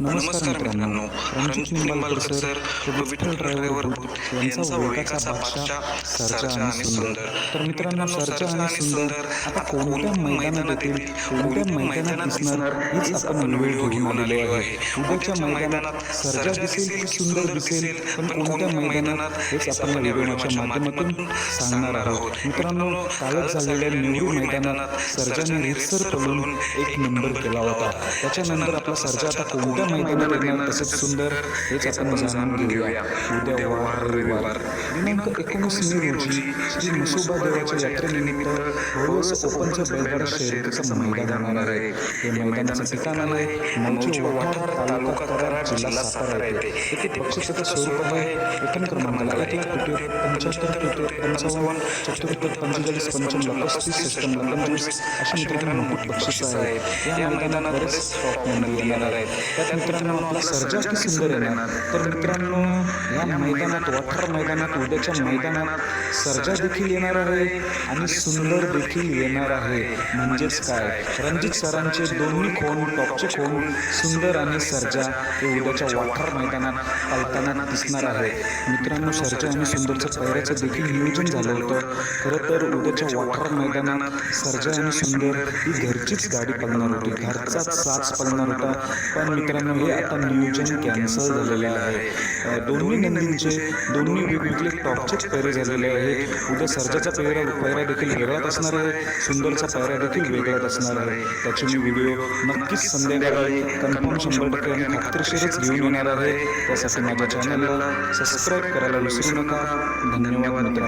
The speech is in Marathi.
नमस्कार मित्रांनो. रणजित निंबाळकर सर व विठ्ठल ड्रायव्हर यांचा विवेकाचा बादशाह सर्जा आणि सुंदर. तर मित्रांनो सर्जा आणि सुंदर. आता कोणत्या मैदानात येतील कोणत्या मैदानात दिसणार हीच आपण वेळ घेऊन आलेलो आहे. उद्याच्या मैदानात सर्जा दिसेल की सुंदर दिसेल पण कोणत्या मैदानात हेच आपण या व्हिडिओच्या माध्यमातून सांगणार आहोत. मित्रांनो कालच झालेल्या नेहरू मैदानात सर्जाने रितसर पळून एक नंबर केला होता त्याच्यानंतर आपला सर्जा आता कोणत्या मैदानात येणार तसेच सुंदर हेच आपण जाणून घेऊया उद्या वार रविवार दिनांक एकोणीस मे रोजी श्री म्हसोबा देवाच्या यात्रेनिमित्त भोवस ओपनच्या बैलगाडा शर्यतीचं मैदान होणार आहे हे मैदानाचं ठिकाण आहे मौजे वठार तालुका कराड जिल्हा सातारा येथे येथे बक्षिसाचं स्वरूप आहे एकन क्रमांकाला एक लाख रुपये पंच्याहत्तर रुपये पंचावन्न चतुर्थ पंचेचाळीस पंच्याण्णव पस्तीस सिस्टम पंचवीस अशा मित्रांनो मोठी बक्षीस आहे या मैदानात बरेच टॉप नंबर येणार आहेत त्यात मित्रांनो आपला सर्जा की सुंदर येणार. तर मित्रांनो या मैदानात वाठार मैदानात उद्याच्या मैदानात सर्जा देखील येणार आहे आणि सुंदर देखील येणार आहे. म्हणजेच काय? रणजित सरांचे दोन्ही खोन टॉपचे खोन सुंदर आणि सर्जा हे उद्याच्या वाठार मैदानात पळताना दिसणार आहे. मित्रांनो सर्जा आणि सुंदरचं पैऱ्याचं देखील नियोजन झालं होतं. खरं तर उद्याच्या वाठार मैदानात सर्जा आणि सुंदर ही घरचीच गाडी पळणार होती घरचाच साच पळणार होता. पण मित्रांनो हे आता नियोजन कॅन्सल झालेलं आहे. दोन्ही नंदींचे दोन्ही वेगवेगळे टॉपचेच पैरे झालेले आहेत. उद्या सर्जाचा पैरा पैरा देखील वेगळाच असणार आहे. सुंदरचा पैरा देखील वेगळाच असणार आहे. त्याचे मी व्हिडिओ नक्कीच संध्याकाळी कन्फर्म शंभर टक्के आणि खात्रीशीरच घेऊन येणार आहे. त्यासाठी माझ्या चॅनलला सबस्क्राईब करायला विसरू नका. धन्यवाद मित्रांनो.